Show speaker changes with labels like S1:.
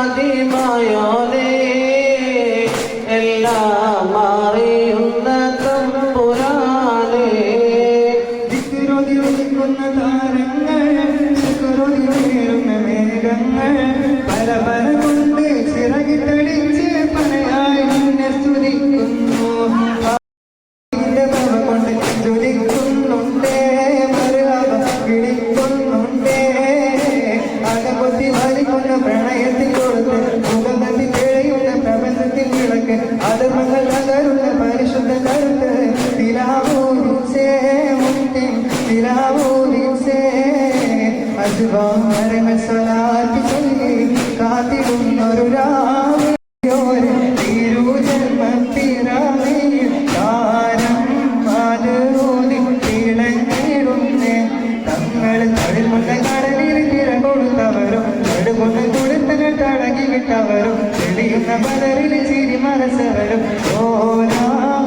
S1: രാജിമായോനേ എല്ലാം അറിയുന്ന തമ്പുരാനേ.
S2: ദിക്കുറുതി ഒലിക്കുന്ന താരങ്ങൾ ദിക്കുറുതി ഉയരുന്ന മേഘങ്ങൾ പല പല കൊണ്ട് ചിറകിട്ടടിച്ച് പലയായി നിന്നെ സ്തുതിക്കുന്നു. കൊണ്ട് വിളിക്കുന്നുണ്ടേ അകപൊത്തി വലിക്കുന്ന പ്രണയത്തിൽ അധർമ്മങ്ങൾ തകരുന്ന പരിശുദ്ധ കരുത്ത് തിലാവൂരിച്ചേ മുട്ടി തിലാവൂരിച്ചേ അജുവാരങ്ങൾ സ്വലാത്തി ചൊല്ലി കാത്തിടുന്നൊരു രാവിലെ തടങ്ങി വിട്ടവരും തെളിയുന്ന പലരിൽ ചിരി മനസ്സവരും Oh.